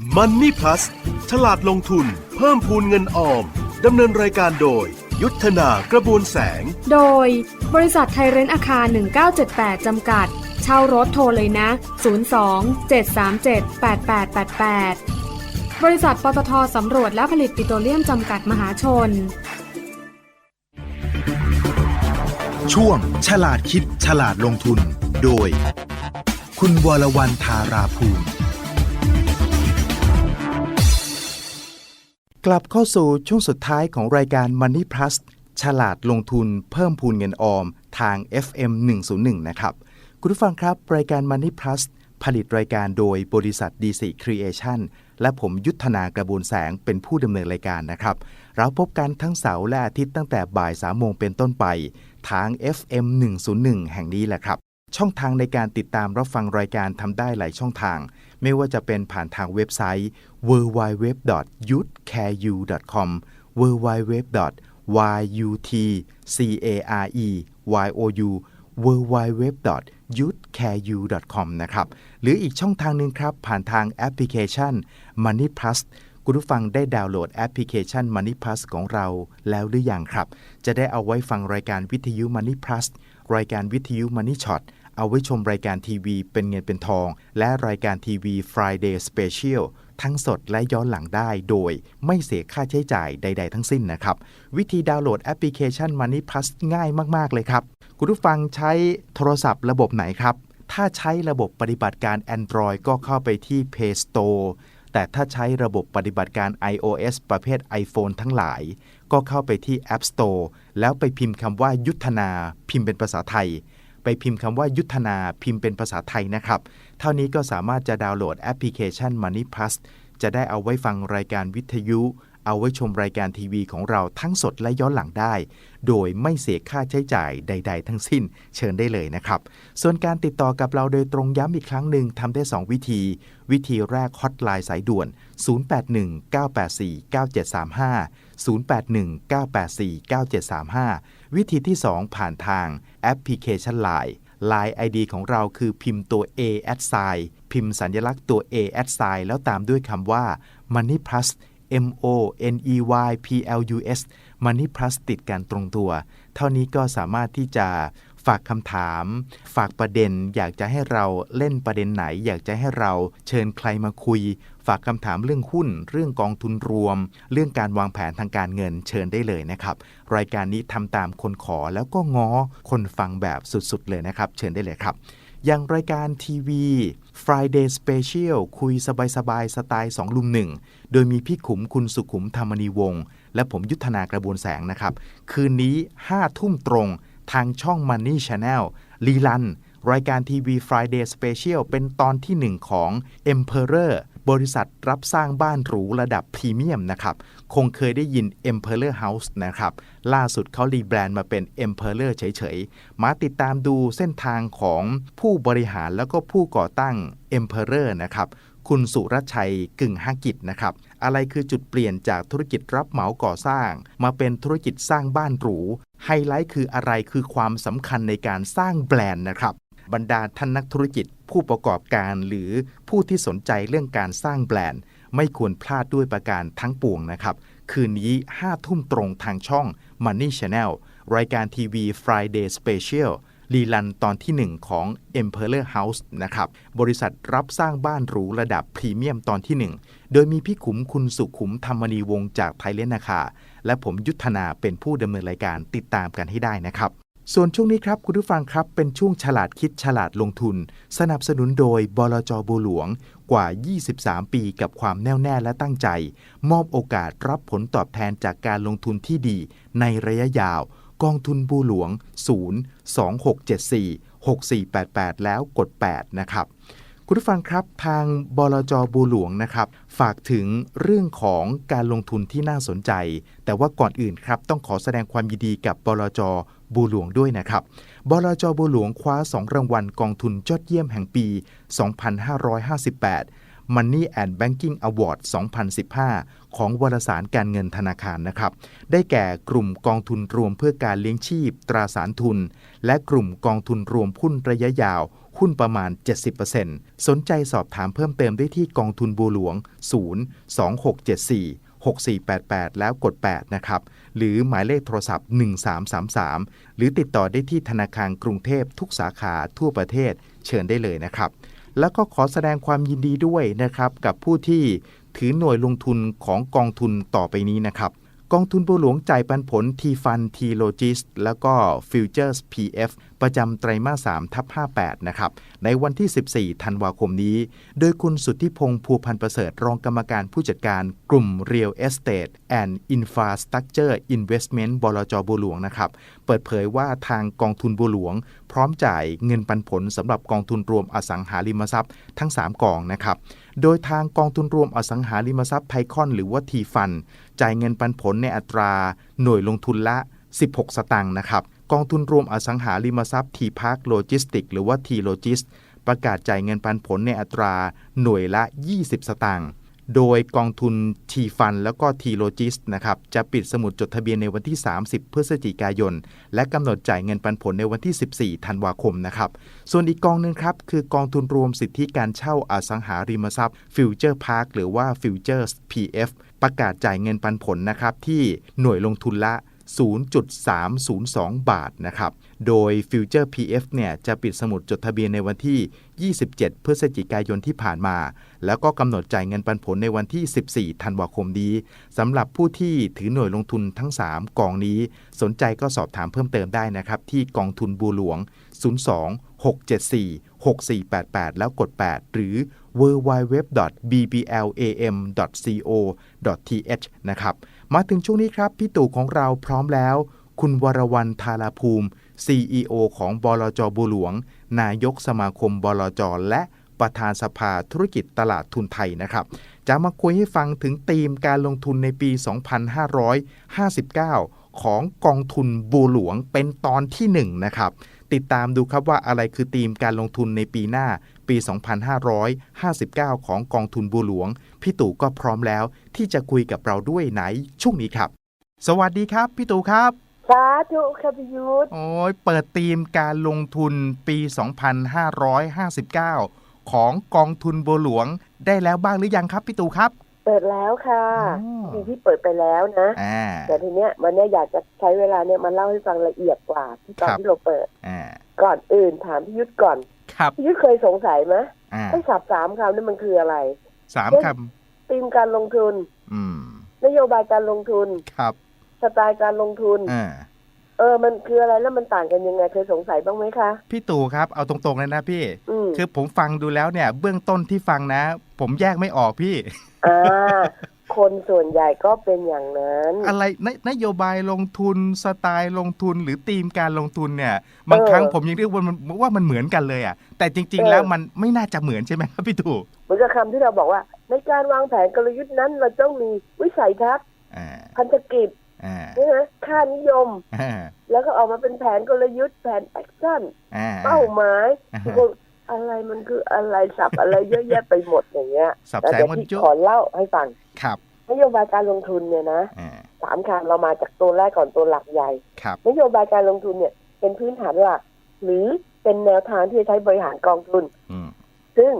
Money Plus ฉลาดลงทุน เพิ่มพูนเงินออม ดำเนินรายการโดย ยุทธนากระบวนแสง โดย บริษัทไทยเรนท์อาคาร 1978 จำกัด เช่ารถโทรเลยนะ 02 737 8888 บริษัทปตทสำรวจและผลิตปิโตรเลียมจำกัดมหาชน ช่วงฉลาดคิดฉลาดลงทุน โดย คุณวรวรรณธาราภูมิ กลับเข้าสู่ช่วงสุดท้ายของรายการ Money Plus ฉลาดลงทุนเพิ่มพูนเงินออมทาง FM 101 นะครับ คุณผู้ฟังครับ รายการ Money Plus ผลิตรายการโดยบริษัท DC Creation และผมยุทธนากระบวนแสงเป็นผู้ดำเนินรายการนะครับ เราพบกันทั้งเสาร์และอาทิตย์ตั้งแต่บ่าย3โมงเป็นต้นไป ทาง FM 101 แห่งนี้แหละครับ ช่องทางในการติดตามรับฟังรายการทำได้หลายช่องทาง ไม่ว่าจะเป็นผ่านทางเว็บไซต์ www.youthcareu.com www.youthcareu www.youthcareu.com นะครับ หรืออีกช่องทางหนึ่งครับ ผ่านทางแอปพลิเคชัน Money Plus คุณผู้ฟังได้ดาวน์โหลดแอปพลิเคชัน Money Plus ของเราแล้วหรือยังครับ จะได้เอาไว้ฟังรายการวิทยุ Money Plus รายการวิทยุ Money Shot เอาไว้ชมรายการทีวีเป็นเงินเป็นทอง และรายการทีวี Friday Special ทั้งสดและย้อนหลังได้โดยไม่เสียค่าใช้จ่ายใด ๆ ทั้งสิ้นนะครับ วิธีดาวน์โหลดแอปพลิเคชัน Money Plus ง่ายมากๆเลยครับ คุณผู้ฟังใช้โทรศัพท์ระบบไหนครับ ถ้าใช้ระบบปฏิบัติการ Android ก็เข้าไปที่ Play Store แต่ถ้าใช้ระบบปฏิบัติการ iOS ประเภท iPhone ทั้งหลาย ก็เข้าไปที่ App Store แล้วไปพิมพ์คำว่ายุทธนาพิมพ์เป็นภาษาไทย ไปพิมพ์คำว่ายุทธนาพิมพ์เป็นภาษาไทยนะครับ เท่านี้ก็สามารถจะดาวน์โหลดแอปพลิเคชัน Money Plus จะได้เอาไว้ฟังรายการวิทยุ เอาไว้ชมรายการทีวีของเราทั้งสดและย้อนหลังได้ โดยไม่เสียค่าใช้จ่ายใด ๆ ทั้งสิ้นเชิญได้เลยนะครับ ส่วนการติดต่อกับเราโดยตรงย้ำอีกครั้งหนึ่งทำได้ 2 วิธี วิธีแรกฮอตไลน์สายด่วน 0819849735 0819849735 วิธีที่ 2 ผ่านทางแอปพลิเคชัน Line Line ID ของเราคือพิมพ์ตัว A at sign พิมพ์สัญลักษณ์ตัว A at sign แล้วตามด้วยคำว่า Money Plus M O N E Y P L U S Money Plus ติดกันตรงตัว เท่านี้ก็สามารถที่จะ ฝากคำถาม ฝากประเด็น อยากจะให้เราเล่นประเด็นไหน อยากจะให้เราเชิญใครมาคุย ฝากคำถามเรื่องหุ้น เรื่องกองทุนรวม เรื่องการวางแผนทางการเงินเชิญได้เลยนะครับ รายการนี้ทำตามคนขอแล้วก็ง้อคนฟังแบบสุดๆเลยนะครับ เชิญได้เลยครับอย่างรายการทีวี Friday Special คุยสบายๆสไตล์2ลุมหนึ่ง โดยมีพี่ขุมคุณสุขุมธรรมนีวงศ์และผมยุทธนากระบวนแสงนะครับ คืนนี้ 5 ทุ่มตรง ทางช่อง Money Channel รีลัน รายการทีวี Friday Special เป็นตอนที่ 1 ของ Emperor บริษัทรับสร้างบ้านหรูระดับพรีเมียมนะครับ คงเคยได้ยิน Emperor House นะครับ ล่าสุดเขารีแบรนด์มาเป็น Emperor เฉยๆ มาติดตามดูเส้นทางของผู้บริหารแล้วก็ผู้ก่อตั้ง Emperor นะครับ คุณสุรชัยกึ่งหกิจนะครับ อะไรคือจุดเปลี่ยนจากธุรกิจรับเหมาก่อสร้าง มาเป็นธุรกิจสร้างบ้านหรู ไฮไลท์คืออะไรคือความสำคัญในการสร้างแบรนด์นะครับ บรรดาท่านนักธุรกิจผู้ประกอบการหรือผู้ที่สนใจเรื่องการสร้างแบรนด์ ไม่ควรพลาดด้วยประการทั้งปวงนะครับ คืนนี้5ทุ่มตรงทางช่อง Money Channel รายการทีวี Friday Special รีลันตอนที่ 1 ของ Emperor House นะครับบริษัทรับสร้างบ้านหรูระดับพรีเมียมตอนที่ 1 โดยมีพี่ขุมคุณสุขุมธรรมนีวงจากไทยเลนนาคา และผมยุทธนาเป็นผู้ดำเนินรายการติดตามกันให้ได้นะครับส่วนช่วงนี้ครับ คุณผู้ฟังครับ เป็นช่วงฉลาดคิดฉลาดลงทุน สนับสนุนโดยบลจบัวหลวงกว่า 23 ปีกับความแน่วแน่และตั้งใจ มอบโอกาสรับผลตอบแทนจากการลงทุนที่ดีในระยะยาว กองทุนบัวหลวง 0 2674 6488 แล้วกด 8 นะครับคุณผู้ฟังครับทางบลจบัวหลวงนะครับ ฝากถึงเรื่องของการลงทุนที่น่าสนใจ แต่ว่าก่อนอื่นครับต้องขอแสดงความยินดีกับบลจบัวหลวงด้วยนะครับบลจบัวหลวงคว้า 2 รางวัลกองทุนยอดเยี่ยมแห่งปี 2558 Money and Banking Award 2015 ของวารสารการเงินธนาคารนะครับ ได้แก่กลุ่มกองทุนรวมเพื่อการเลี้ยงชีพ ตราสารทุน และกลุ่มกองทุนรวมหุ้นระยะยาว หุ้นประมาณ 70%สนใจสอบถามเพิ่มเติมได้ที่กองทุนบัวหลวง 0 2674 6488 แล้วกด 8 นะครับ หรือหมายเลขโทรศัพท์ 1333 หรือติดต่อได้ที่ธนาคารกรุงเทพทุกสาขาทั่วประเทศเชิญได้เลยนะครับ แล้วก็ขอแสดงความยินดีด้วยนะครับ กับผู้ที่ ถือหน่วยลงทุนของกองทุนต่อไปนี้นะครับ กองทุนบัวหลวงจ่ายปันผลทีฟันทีโลจิสแล้วก็ฟิวเจอร์ส PF ประจำไตรมาส3ทับ58 นะครับ ในวันที่ 14 ธันวาคมนี้ โดยคุณสุทธิพงษ์ภูพันธ์ประเสริฐ รองกรรมการผู้จัดการกลุ่ม Real Estate and Infrastructure Investment บลจบัวหลวงนะครับ เปิดเผยว่าทางกองทุนบัวหลวง พร้อมจ่ายเงินปันผลสำหรับกองทุนรวมอสังหาริมทรัพย์ทั้ง 3 กองนะครับ โดยทางกองทุนรวมอสังหาริมทรัพย์ไพคอนหรือว่าทีฟัน จ่ายเงินปันผลในอัตรา หน่วยลงทุนละ 16 สตางค์นะครับ กองทุนรวมอสังหาริมทรัพย์ทีพาร์คโลจิสติกหรือว่าทีโลจิสประกาศจ่ายเงินปันผลในอัตรา หน่วยละ 20 สตางค์ โดยกองทุนทีฟันแล้วก็ทีโลจิสนะครับจะปิดสมุดจดทะเบียนในวันที่ 30 พฤศจิกายน และกำหนดจ่ายเงินปันผลในวันที่ 14 ธันวาคมนะครับ ส่วนอีกกองหนึ่งครับ คือกองทุนรวมสิทธิการเช่าอสังหาริมทรัพย์ฟิวเจอร์พาร์คหรือว่า Futures PF ประกาศจ่ายเงินปันผลนะครับที่หน่วยลงทุนละ 0.302 บาทนะครับ โดย Future PF เนี่ยจะปิดสมุดจดทะเบียนในวันที่ 27 พฤศจิกายนที่ผ่านมา แล้วก็กำหนดจ่ายเงินปันผลในวันที่ 14 ธันวาคมนี้สำหรับผู้ที่ถือหน่วยลงทุนทั้ง 3 กองนี้ สนใจก็สอบถามเพิ่มเติมได้นะครับ ที่กองทุนบัวหลวง 02 674 6488 แล้วกด 8 หรือ www.bblam.co.th นะครับ มาถึงช่วงนี้ครับ พี่ตู่ของเราพร้อมแล้ว คุณวรวรรณธาราภูมิ CEO ของบลจบัวหลวง นายกสมาคมบลจและประธานสภาธุรกิจตลาดทุนไทยนะครับ จะมาคุยให้ฟังถึงธีมการลงทุนในปี 2559 ของกองทุนบัวหลวงเป็นตอนที่ 1 นะครับ ติดตามดูครับว่าอะไรคือธีมการลงทุนในปีหน้าปี 2559 ของกองทุนบัวหลวง พี่ตู่ก็พร้อมแล้วที่จะคุยกับเราด้วยในช่วงนี้ครับ สวัสดีครับ พี่ตู่ครับสาธุค่ะพิยุทธโอ้ยเปิดธีมการลงทุนปี 2559 ของกองทุนบัวหลวงได้แล้วบ้างหรือยังครับพี่ตู่ครับ เปิดแล้วค่ะอ๋อปีที่เปิดไปแล้วนะอ่าแต่ทีเนี้ยวันเนี้ยอยากจะใช้เวลาเนี่ยมาเล่าให้ฟังละเอียดกว่าที่ตอนครับที่เราเปิดอ่าก่อนอื่นถามพิยุทธก่อนครับพิยุทธเคยสงสัยไหมอ่าไอ้สับสามคำนี่มันคืออะไรสามค ธีมการลงทุนำอืม นโยบายการลงทุน ครับ สไตล์การลงทุน อ่า เออ มันคืออะไรแล้วมันต่างกันยังไงเคยสงสัยบ้างไหมคะ พี่ตู่ครับเอาตรงๆเลยนะพี่ อืมคือผมฟังดูแล้วเนี่ย เบื้องต้นที่ฟังนะ ผมแยกไม่ออกพี่ อ่า คนส่วนใหญ่ก็เป็นอย่างนั้น อะไรนนโยบายลงทุนสไตล์ลงทุนหรือธีมการลงทุนเนี่ย บางเออครั้งผมยังเรียกว่ามันว่ามันเหมือนกันเลยอะแต่จริงๆเออแล้วมันไม่น่าจะเหมือนใช่ไหมครับพี่ตู่ เหมือนกับคำที่เราบอกว่า ในการวางแผนกลยุทธ์นั้น เราต้องมีวิสัยทัศน์อ่าพันธกิจอ่าใช่ไหมค่านิยมอ่าแล้วก็ออกมาเป็นแผนกลยุทธ์แผนแอคชั่นอ่าเป้าหมายอ่าทุกคนอะไรมันคืออะไรสับอะไรเยอะแยะไปหมดอย่างเงี้ยสับแต่แสงเดี๋ยวมันพี่จุขอเล่าให้ฟังครับนโยบายการลงทุนเนี่ยนะอ่าสามคำเรามาจากตัวแรกก่อนตัวหลักใหญ่ครับนโยบายการลงทุนเนี่ย เป็นพื้นฐานหลักหรือเป็นแนวทางที่จะใช้บริหารกองทุนอืมซึ่ง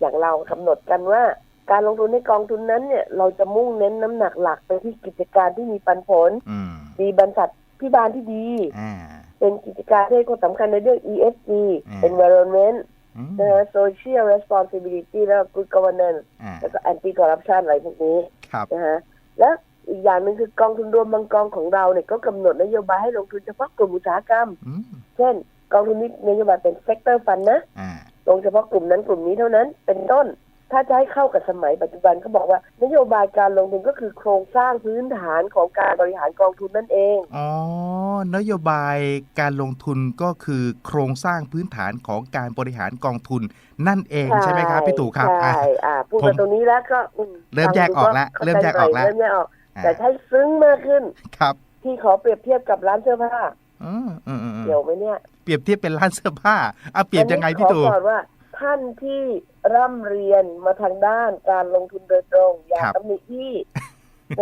อย่างเรากำหนดกันว่า การลงทุนในกองทุนนั้นเนี่ยเราจะมุ่งเน้นน้ำหนักหลักไปที่กิจการที่มีปันผลอืมมีบรรษัทพิบาลที่ดีอ่าเป็นกิจการที่ให้ความสำคัญในเรื่อง ESG อืม environment อืมนะฮะ social responsibility แล้วก็ good governance อ่าแล้วก็ anti corruption อะไรพวกนี้ครับนะฮะและอีกอย่างหนึ่งคือกองทุนรวมบางกองของเราเนี่ยก็กำหนดนโยบายให้ลงทุนเฉพาะกลุ่มอุตสาหกรรมอืมเช่น กองทุนนี้นโยบายเป็น sector fund นะอ่า ลงเฉพาะกลุ่มนั้นกลุ่มนี้เท่านั้น เป็นต้น ถ้าจะให้เข้ากับสมัยปัจจุบันก็บอกว่า นโยบายการลงทุนก็คือโครงสร้างพื้นฐานของการบริหารกองทุนนั่นเอง อ๋อ นโยบายการลงทุนก็คือโครงสร้างพื้นฐานของการบริหารกองทุนนั่นเองใช่ไหมครับพี่ตู่ครับใช่อะอ่าพูดผมมาตรงนี้แล้วก็อืเริ่มแยกออกแล้วฟังดูเริ่มแยกออกแล้วเริ่มแยกออกอ่าแต่ให้ซึ้งมากขึ้น ครับ ที่ขอเปรียบเทียบกับร้านเสื้อผ้าอืมอืมอืมอืม เดี๋ยวไหมเนี่ยเปรียบเทียบเป็นร้านเสื้อผ้าอะเปรียบยังไงพี่ตู่อันนี้ขอก่อนว่า ท่านที่ร่ำเรียนมาทางด้านการลงทุนโดยตรง อย่าครับตำหนิที่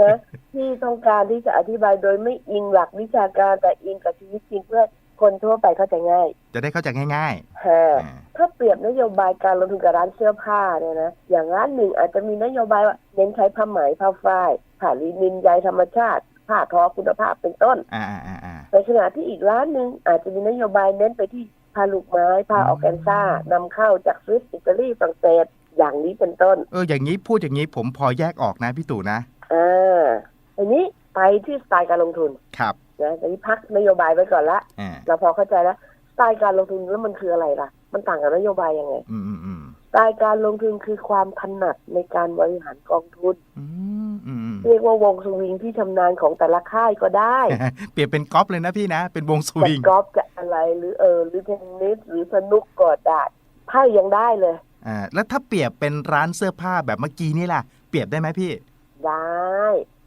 นะที่ต้องการที่จะอธิบายโดยไม่อิงหลักวิชาการแต่อิงกับชีวิตจริงเพื่อคนทั่วไปเข้าใจง่าย จะได้เข้าใจง่ายฮะๆอ่าถ้าเปรียบนโยบายการลงทุนกับร้านเสื้อผ้าเนี่ยนะ อย่างร้านหนึ่งอาจจะมีนโยบายว่าเน้นใช้ผ้าไหมผ้าฝ้ายผ้าลินินใยธรรมชาติ ผ้าทอคุณภาพเป็นต้นอ่าอ่าอ่าอ่าในขณะที่อีกร้านหนึ่งอาจจะมีนโยบายเน้นไปที่ผ้าลูกไม้ผ้าอืมออร์แกนซ่านำเข้าจากสวิตอิตาลีฝรั่งเศสอย่างนี้เป็นต้น เอออย่างนี้พูดอย่างนี้ผมพอแยกออกนะพี่ตู่นะอ่าอันนี้ไปที่สไตล์การลงทุนครับนะอันนี้พักนโยบายไว้ก่อนละอ่าเราพอเข้าใจแล้วสไตล์การลงทุนแล้วมันคืออะไรล่ะ มันต่างกับนโยบายยังไง อืมอืมอืมสไตล์การลงทุนคือความถนัดในการบริหารกองทุน อืมอืมอืม เรียกว่าวงสวิงที่ชำนาญของแต่ละค่ายก็ได้ เปลี่ยนเป็นกอล์ฟเลยนะพี่นะ เป็นวงสจะวิงกอล์ฟจะอะไรหรือเออหรือเทนนิสหรือสนุกก็ได้ไพ่ยังได้เลยอ่าแล้วถ้าเปรียบเป็นร้านเสื้อผ้าแบบเมื่อกี้นี่ล่ะ เปรียบได้ไหมพี่ ได้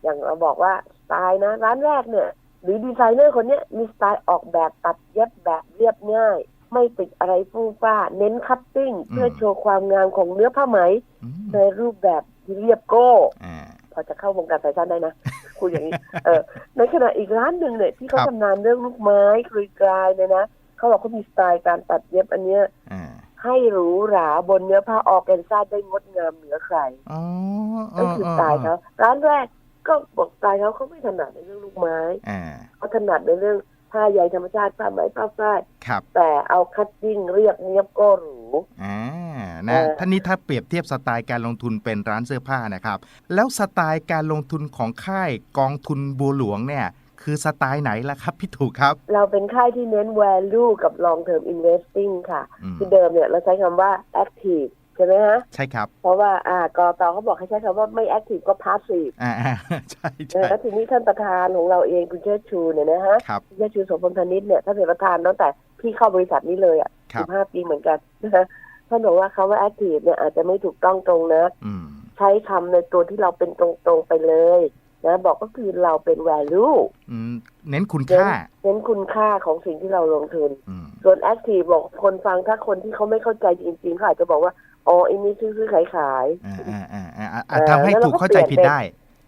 อย่างเราบอกว่าสไตล์นะ ร้านแรกเนี่ย หรือดีไซเนอร์คนเนี้ยมีสไตล์ออกแบบตัดเย็บแบบเรียบง่ายไม่ติดอะไรฟู่ฟ้า เน้นคัตติ้ง เพื่อโชว์ความงามของเนื้อผ้าไหมอืมในรูปแบบที่เรียบโก้อ่า พอจะเข้าวงการแฟชั่นได้นะคุยอย่างนี้เออในขณะอีกร้านหนึ่งเนี่ยที่เขาครับชำนาญเรื่องลูกไม้กรีกลายเนี่ยนะเขาบอกเขามีสไตล์การตัดเย็บอันเนี้ยอ่าให้หรูหราบนเนื้อผ้าออร์แกนซ่าได้งดงามเหนือใครอ๋อนั่นคือสไตล์เขาร้านแรกก็บอกสไตล์เขาเขาไม่ถนัดในเรื่องลูกไม้อ่าเขาถนัดในเรื่องผ้าใยธรรมชาติผ้าไหมผ้าฝ้ายครับแต่เอาคัตติ้งเรียบเนียบก็หรูอ่าเอ นะอท่านนี้ถ้าเปรียบเทียบสไตล์การลงทุนเป็นร้านเสื้อผ้านะครับ แล้วสไตล์การลงทุนของค่ายกองทุนบัวหลวงเนี่ยคือสไตล์ไหนล่ะครับพี่ถูกครับ เราเป็นค่ายที่เน้น value กับ long term investing ค่ะอืมคือเดิมเนี่ยเราใช้คำว่า active ใช่ไหมฮะ ใช่ครับ เพราะว่าอ่ากตเขาบอกให้ใช้คำว่าไม่ active ก็ passive อ่าอ่าใช่เอใช่อแล้วทีนี้ท่านประธานของเราเองคุณเชิดชูเนี่ยนะฮะครับคุณเชิดชูโสมพลพานิชเนี่ยท่านเป็นประธานตั้งแต่พี่เข้าบริษัทนี้เลยอะครัสิบบห้าปีเหมือนกันนะฮะ ท่านบอกว่าคำว่า active เนี่ยอาจจะไม่ถูกต้องตรงนะอืมใช้คำในตัวที่เราเป็นตรงๆไปเลยนะบอกก็คือเราเป็น value อืมเน้นคุณเน้นค่า เน้นคุณค่าของสิ่งที่เราลงทุนอืมส่วน active บอกคนฟังถ้าคนที่เขาไม่เข้าใจจริงๆเขาอาจจะบอกว่าอ๋ออันนี้ซื้อซื้อขายขายอ่าอ่าอ่าอ่าอ่าเออทำให้แล้วเราถูกก็เข้าใจเปลี่ยนผิดเป็นได้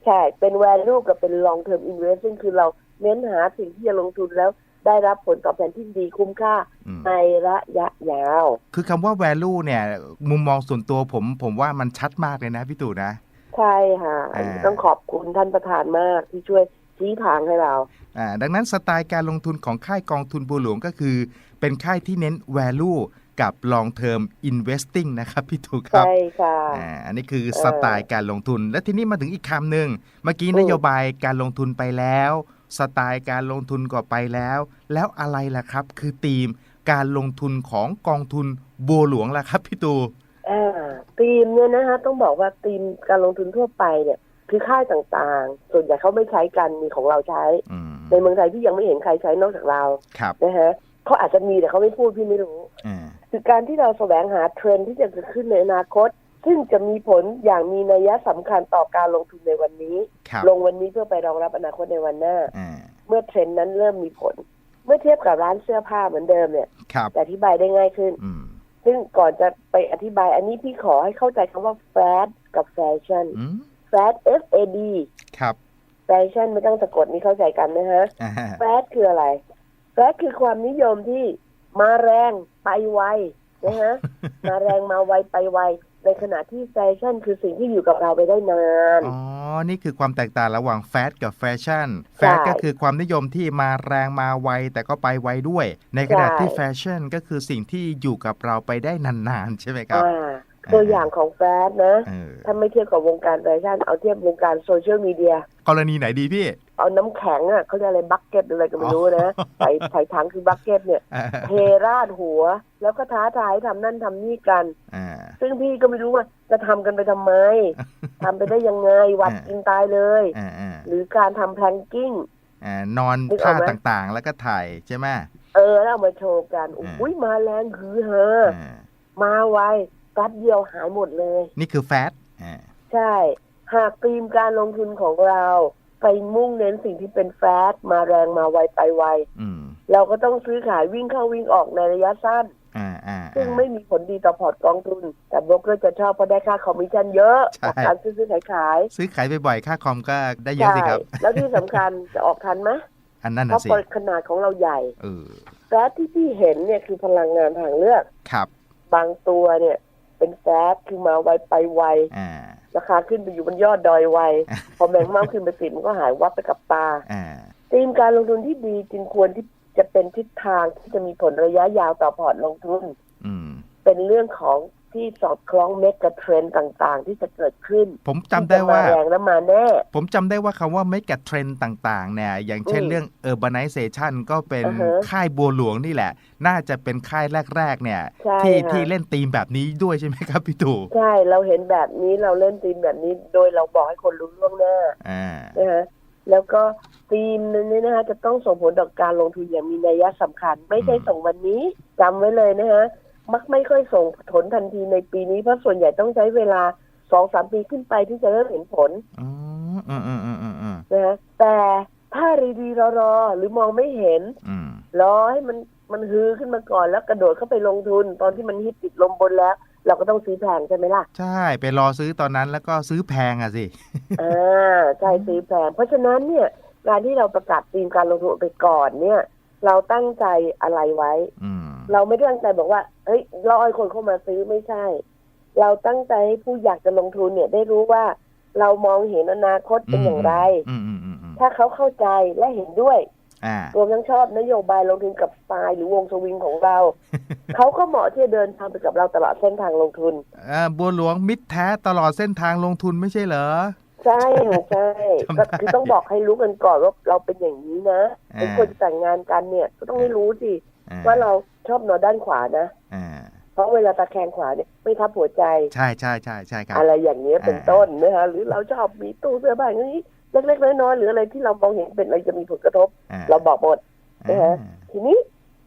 ใช่ เป็น value กับเป็น long term investing คือเราเน้นหาสิ่งที่จะลงทุนแล้ว ได้รับผลตอบแทนที่ดีคุ้มค่าอืมในระยะยาว คือคำว่า value เนี่ย มุมมองส่วนตัวผมผมว่ามันชัดมากเลยนะพี่ตู่นะ ใช่ค่ะอันนี้อ่าต้องขอบคุณท่านประธานมากที่ช่วยชี้ทางให้เราอ่าดังนั้นสไตล์การลงทุนของค่ายกองทุนบัวหลวงก็คือ เป็นค่ายที่เน้น value กับ long term investing นะครับพี่ตู่ครับ ใช่ค่ะอ่าอันนี้คือเออสไตล์การลงทุน และทีนี้มาถึงอีกคำหนึ่งเมื่อกี้อืมนโยบายการลงทุนไปแล้ว สไตล์การลงทุนก็ไปแล้ว แล้วอะไรล่ะครับ คือธีมการลงทุนของกองทุนบัวหลวงล่ะครับพี่ตู่อ่าทีมเนี่ยนะคะต้องบอกว่าทีมการลงทุนทั่วไปเนี่ยคือค่ายต่างๆ ส่วนใหญ่เขาไม่ใช้กันมีของเราใช้อืมในเมืองไทยที่ยังไม่เห็นใครใช้นอกจากเราครับนะฮะเขาอาจจะมีแต่เขาไม่พูดพี่ไม่รู้อ่าคือการที่เราแสวงหาเทรนด์ที่จะเกิดขึ้นในอนาคต ซึ่งจะมีผลอย่างมีนัยสำคัญต่อการลงทุนในวันนี้ครับลงวันนี้เพื่อไปรองรับอนาคตในวันหน้าอ่าเมื่อเทรนด์นั้นเริ่มมีผล เมื่อเทียบกับร้านเสื้อผ้าเหมือนเดิมเนี่ยครับจะอธิบายได้ง่ายขึ้นอืมซึ่งก่อนจะไปอธิบายอันนี้พี่ขอให้เข้าใจคำว่าแฟดกับแฟชั่นอืมแฟด F A D ครับแฟชั่นไม่ต้องสะกดนี่เข้าใจกันนะฮะอ่าแฟดคืออะไรแฟดคือความนิยมที่มาแรงไปไวนะฮะมาแรงมาไวไปไว ในขณะที่แฟชั่นคือสิ่งที่อยู่กับเราไปได้นาน อ๋อ นี่คือความแตกต่างระหว่างแฟชั่นกับแฟชั่น แฟใช่ชั่นก็คือความนิยมที่มาแรงมาไวแต่ก็ไปไวด้วย ในขณะใช่ที่แฟชั่นก็คือสิ่งที่อยู่กับเราไปได้นานๆใช่ไหมครับ อ่า ตัวอย่างของแฟดนะเออถ้าไม่เทียบกับวงการแฟชั่น เอาเทียบวงการโซเชียลมีเดีย กรณีไหนดีพี่ เอาน้ำแข็งอะเขาเรียกอะไรบักเก็ตอะไรก็ไม่รู้นะ ใส่ใส่ถังคือบักเก็ตเนี่ยอ่าเทราดหัว แล้วก็ท้าทายให้ทำนั่นทำนี่กันอ่าซึ่งพี่ก็ไม่รู้ว่าจะทำกันไปทำไมทำไปได้ยังไง วัดอ่ากินตายเลยอ่าอ่าหรือการทำแพลงกิ้งอ่านอนนึกออท่ากไหมต่างๆ แล้วก็ถ่ายใช่ไหมเออแล้วเอามาโชว์กันอ่าอุ้ยมาแรงคือเฮออ่ามาไว แป๊บเดียวหายหมดเลย นี่คือแฟตอ่าใช่ หากธีมการลงทุนของเราไปมุ่งเน้นสิ่งที่เป็นแฟตมาแรงมาไวไปไวอืมเราก็ต้องซื้อขายวิ่งเข้าวิ่งออกในระยะสั้นอ่าอ่าซึ่งอ่าไม่มีผลดีต่อพอร์ตกองทุน แต่โบรกเกอร์จะชอบเพราะได้ค่าคอมมิชชั่นเยอะใช่จากการซื้อซื้อขายขาย ซื้อขายบ่อยๆค่าคอมก็ได้เยอะสิครับ แล้วที่สำคัญจะออกทันไหมอันนั้นเพน่ะราะสิปริขนาดของเราใหญ่เออแฟตที่พี่เห็นเนี่ยคือพลังงานทางเลือกครับ บางตัวเนี่ย เป็นแฟบคือมาไวไปไวอ่าราคาขึ้นไปอยู่บนยอดดอยไว พอแมงเม่าขึ้นไปติดมันก็หายวับไปกับตาอ่าธีมการลงทุนที่ดีจึงควรที่จะเป็นทิศทางที่จะมีผลระยะยาวต่อพอร์ตลงทุนอืมเป็นเรื่องของ ที่สอดคล้องเมกะเทรนด์ต่างๆ ที่จะเกิดขึ้น ผมจำได้ว่าที่จะมาแรงและมาแน่ ผมจำได้ว่าคำว่า mega trend ต่างๆ เนี่ย อย่างเช่นอืมเรื่อง urbanization ก็เป็นอือฮะค่ายบัวหลวงนี่แหละ น่าจะเป็นค่ายแรก ๆ เนี่ยใช่ที่ค่ะที่เล่นธีมแบบนี้ด้วยใช่ไหมครับพี่ตู่ใช่ เราเห็นแบบนี้เราเล่นธีมแบบนี้ โดยเราบอกให้คนรู้ล่วงหน้าอ่านะฮะแล้วก็ธีมนั้นเนี่ยนะคะจะต้องส่งผลต่อการลงทุนอย่างมีนัยสำคัญ ไม่ใช่อืมส่งวันนี้จำไว้เลยนะฮะ มักไม่ค่อยส่งผลทันทีในปีนี้ เพราะส่วนใหญ่ต้องใช้เวลาสองสามปีขึ้นไปที่จะเริ่มเห็นผลอ๋ออืมอืมอืมอืมอืมนะฮะแต่ถ้ารีดีๆรอๆหรือมองไม่เห็นอืมรอให้มันมันฮือขึ้นมาก่อนแล้วกระโดดเข้าไปลงทุน ตอนที่มันฮิตติดลมบนแล้ว เราก็ต้องซื้อแพงใช่ไหมล่ะ ใช่ ไปรอซื้อตอนนั้นแล้วก็ซื้อแพงอะสิอ่าใช่ซื้อแพง เพราะฉะนั้นเนี่ยการที่เราประกาศธีมการลงทุนไปก่อนเนี่ย เราตั้งใจอะไรไว้ อืม เราไม่ได้ตั้งใจบอกว่า เฮ้ยรอให้คนเข้ามาซื้อไม่ใช่ เราตั้งใจให้ผู้อยากจะลงทุนเนี่ย ได้รู้ว่าเรามองเห็นอนาคตเป็นอย่างไร ถ้าเขาเข้าใจและเห็นด้วยรวมทั้งชอบนโยบายลงทุนกับสไตล์หรือวงสวิงของเรา เขาก็เหมาะที่จะเดินทางไปกับเราตลอดเส้นทางลงทุนบัวหลวงมิตรแท้ตลอดเส้นทางลงทุนไม่ใช่เหรอ ใช่ใช่ก็คือต้องบอกให้รู้กันก่อนว่าเราเป็นอย่างนี้นะเป็นคนแต่งงานกันเนี่ย ก็ต้องให้รู้สิว่าเรา ชอบนอนด้านขวานะอ่าเพราะเวลาตะแคงขวาเนี่ยไม่ทับหัวใจ ใช่ใช่ใช่ใช่ครับ อะไรอย่างเงี้ยเป็นอ่าต้นนะคะหรือเราชอบมีตู้เสื้อผ้าอย่างนี้เล็กๆน้อยๆหรืออะไรที่เรามองเห็นเป็นอะไรจะมีผลกระทบอ่าเราบอกหมดอ่านะฮะทีนี้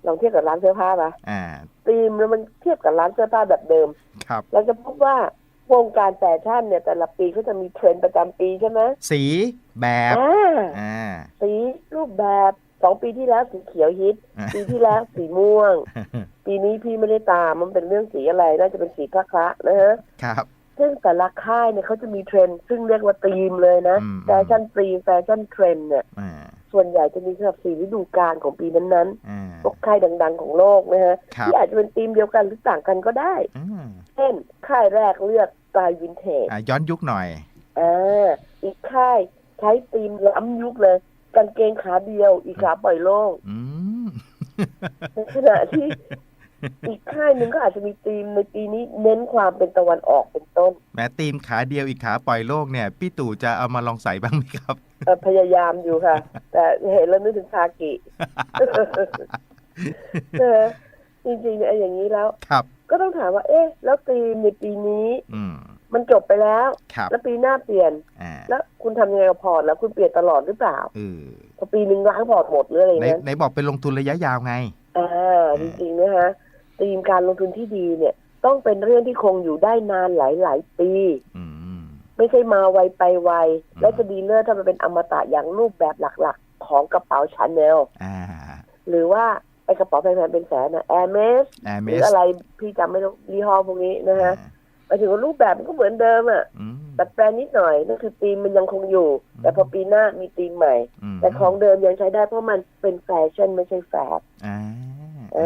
ลองเทียบกับร้านเสื้อผ้าปะอ่าธีมแล้วมันเทียบกับร้านเสื้อผ้าแบบเดิมครับเราจะพบว่าวงการแฟชั่นเนี่ยแต่ละปีเขาจะมีเทรนด์ประจำปีใช่ไหมสีแบบอ่าอ่าสีรูปแบบ สองปีที่แล้วสีเขียวฮิตอ่าปีที่แล้วสีม่วง ปีนี้พี่ไม่ได้ตามมันเป็นเรื่องสีอะไร น่าจะเป็นสีคละคละนะฮะครับซึ่งแต่ละค่ายเนี่ยเขาจะมีเทรนด์ซึ่งเรียกว่าธีมเลยนะอืมแฟชั่นธีมแฟชั่นเทรนด์เนี่ยอ่าส่วนใหญ่จะมีสำหรับสีฤดูกาลของปีนั้นอ่าๆพวกค่ายดัง ๆ ของโลกนะฮะครับที่อาจจะเป็นธีมเดียวกันหรือต่างกันก็ได้อืมเช่นค่ายแรกเลือกสไตล์วินเทจอ่าย้อนยุคหน่อยอ่าอีกค่ายใช้ธีมล้ำยุคเลย กางเกงขาเดียว อีกขาปล่อยโล่งอืมในขณะที่อีกค่ายหนึ่งก็อาจจะมีธีมในปีนี้เน้นความเป็นตะวันออกเป็นต้น แม้ตีมขาเดียวอีกขาปล่อยโลกเนี่ย พี่ตู่จะเอามาลองใส่บ้างไหมครับเอ่อพยายามอยู่ค่ะ แต่เห็นแล้วนึกถึงคากิเออจริงๆเนี่ยอย่างนี้แล้วครับก็ต้องถามว่า เอ๊ะ แล้วธีมในปีนี้อื มมันจบไปแล้ว ครับ แล้วปีหน้าเปลี่ยน อ่าแล้วคุณทำยังไงกับพอร์ตแล้วคุณเปลี่ยนตลอดหรือเปล่าเออพอปีหนึ่งล้างพอร์ตหมดหรืออะไรอย่างไหนเงี้ยไหนบอกเป็นลงทุนระยะยาวไง อ่าจริงๆนะคะธีมการลงทุนที่ดีเนี่ย ต้องเป็นเรื่องที่คงอยู่ได้นานหลาย ๆ ปี อืม ไม่ใช่มาไวไปไว อืม และจะดีเลิศถ้ามันเป็นอมตะอย่างรูปแบบหลักๆ ของกระเป๋าชาแนลอ่าหรือว่าไอ้กระเป๋าแพงๆเป็นแสนนะแอร์เมสแอร์หเมรือสอะไรพี่จำไม่รู้ยี่ห้อพวกนี้นะฮะห มายถึงว่ารูปแบบมันก็เหมือนเดิมอะอืมแต่แปลงนิดหน่อยนั่นคือธีมมันยังคงอยู่อืมแต่พอปีหน้ามีธีมใหม่ มแต่ของเดิมยังใช้ได้เพราะมันเป็นแฟชั่นไม่ใช่แฟดอ่าเอ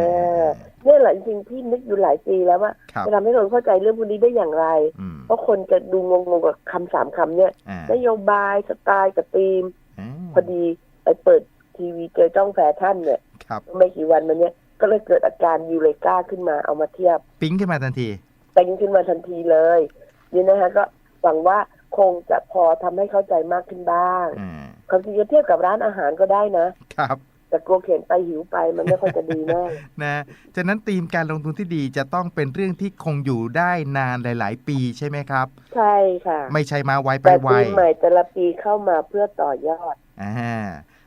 อเนี่ยแหละจริงๆพี่นึกอยู่หลายปีแล้วว่าครับจะทำให้คนเข้าใจเรื่องพวกนี้ได้อย่างไร อืมเพราะคนจะดูงงๆกับคำสามคำเนี่ยอ่านโยบายสไตล์กับธีม อ่าพอดีไปเปิดทีวีเจอจ้องแฟชั่นเนี่ยครับ ไม่กี่วันมันเนี่ยก็เลยเกิดอาการยูเรกาขึ้นมาเอามาเทียบ ปิ๊งขึ้นมาทันที เต็งขึ้นมาทันทีเลยนี่นะคะก็หวังว่าคงจะพอทำให้เข้าใจมากขึ้นบ้างอ่าความจริงจะเทียบกับร้านอาหารก็ได้นะ ครับแต่กลัวเข็นไปหิวไปมันไม่ค่อยจะดีแน่นะฉะนั้นธีมการลงทุนที่ดีจะต้องเป็นเรื่องที่คงอยู่ได้นานหลาย ๆ ปีใช่ไหมครับ ใช่ค่ะ ไม่ใช่มาไวไปแต่ไวปีใหม่แต่ละปีเข้ามาเพื่อต่อยอดอ่า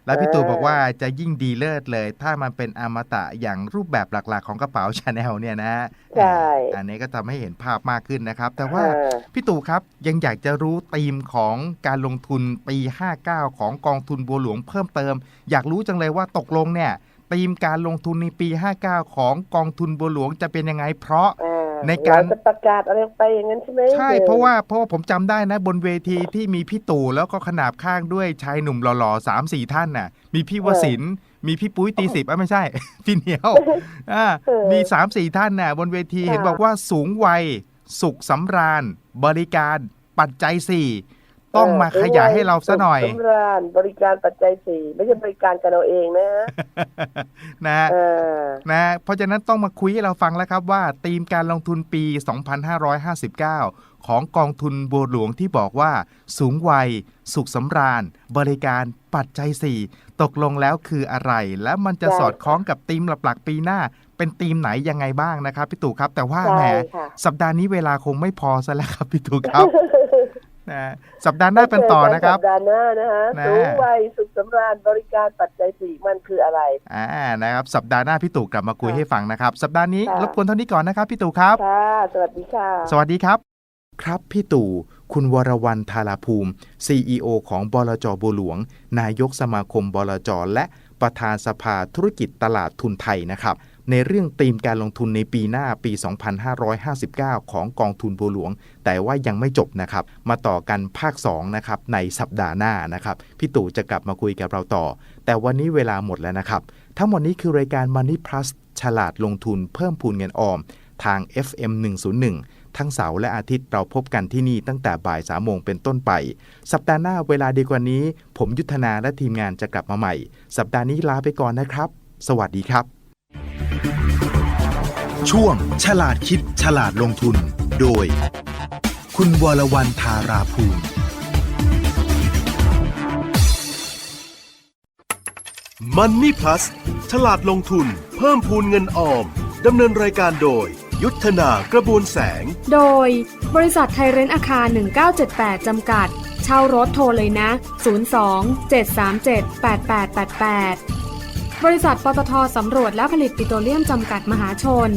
แล้วพี่ตู่เออบอกว่าจะยิ่งดีเลิศเลย ถ้ามันเป็นอมตะอย่างรูปแบบหลักๆ ของกระเป๋าชาแนลเนี่ยนะใช่อ่าอันนี้ก็ทำให้เห็นภาพมากขึ้นนะครับ แต่ว่าอ่าพี่ตู่ครับยังอยากจะรู้ธีมของการลงทุนปี 59 ของกองทุนบัวหลวงเพิ่มเติม อยากรู้จังเลยว่าตกลงเนี่ยธีมการลงทุนในปี 59 ของกองทุนบัวหลวงจะเป็นยังไงเพราะอ่า ในการเจะประกาศอะไรไปอย่างนั้นใช่ไหมใช่เพราะว่าเพราะว่าผมจำได้นะ บนเวทีที่มีพี่ตู่แล้วก็ขนาบข้างด้วยชายหนุ่มหล่อๆสามสี่ท่านน่ะ มีพี่วสินทร์มีพี่ปุ้ยตีสิบอะไม่ใช่ พี่เหนียวอ่ามีสามสี่ท่านน่ะ บนเวทีเห็นบอกว่าสูงวัย สุขสำราญ บริการปัจจัยสี่ ต้องมาขยายให้เราซะหน่อยสำราญบริการปัจจัยสี่ไม่ใช่บริการกันเราเองนะฮะนะฮะเออนะเพราะฉะนั้นต้องมาคุยให้เราฟังแล้วครับว่าธีมการลงทุนปี 2559 ของกองทุนบัวหลวงที่บอกว่า สูงวัย สุขสำราญ บริการปัจจัย4ตกลงแล้วคืออะไร และมันจะใช่สอดคล้องกับธีมหลักๆ ปีหน้าเป็นธีมไหนยังไงบ้างนะครับพี่ตู่ครับ แต่ว่าแหมใช่ค่ะสัปดาห์นี้เวลาคงไม่พอซะแล้วครับพี่ตู่ครับ นะสัปดาห์หน้าเป็นต่อนะครับ สัปดาห์หน้านะฮะนะสูงวัยสุขสำราญบริการปัจจัยสี่มันคืออะไร อ่านะครับ สัปดาห์หน้าพี่ตู่กลับมาคุยค่ะให้ฟังนะครับ สัปดาห์นี้ค่ะรบกวนเท่านี้ก่อนนะครับพี่ตู่ครับค่ะสวัสดีค่ะ สวัสดีครับ ครับพี่ตู่คุณวรวรรณธาราภูมิ CEO ของบลจบัวหลวง นายกสมาคมบลจและประธานสภาธุรกิจตลาดทุนไทยนะครับ ในเรื่องธีมการลงทุนในปีหน้าปี 2559 ของกองทุนบัวหลวง แต่ว่ายังไม่จบนะครับ มาต่อกันภาค2นะครับในสัปดาห์หน้านะครับ พี่ตู่จะกลับมาคุยกับเราต่อ แต่วันนี้เวลาหมดแล้วนะครับ ทั้งหมดนี้คือรายการ Money Plus ฉลาดลงทุนเพิ่มพูนเงินออม ทาง FM 101 ทั้งเสาร์และอาทิตย์เราพบกันที่นี่ตั้งแต่บ่ายสามโมงเป็นต้นไป สัปดาห์หน้าเวลาดีกว่านี้ ผมยุทธนาและทีมงานจะกลับมาใหม่ สัปดาห์นี้ลาไปก่อนนะครับ สวัสดีครับ ช่วง ฉลาดคิดฉลาดลงทุน โดย คุณวรวรรณธาราภูมิ Money Plus ฉลาดลงทุน เพิ่มพูนเงินออม ดำเนินรายการโดย ยุทธนากระบวนแสง โดย บริษัทไทยเรนท์อาคาร 1978 จำกัด เช่ารถโทรเลยนะ 02 737 8888 บริษัทปตทสำรวจและผลิตปิโตรเลียมจำกัดมหาชน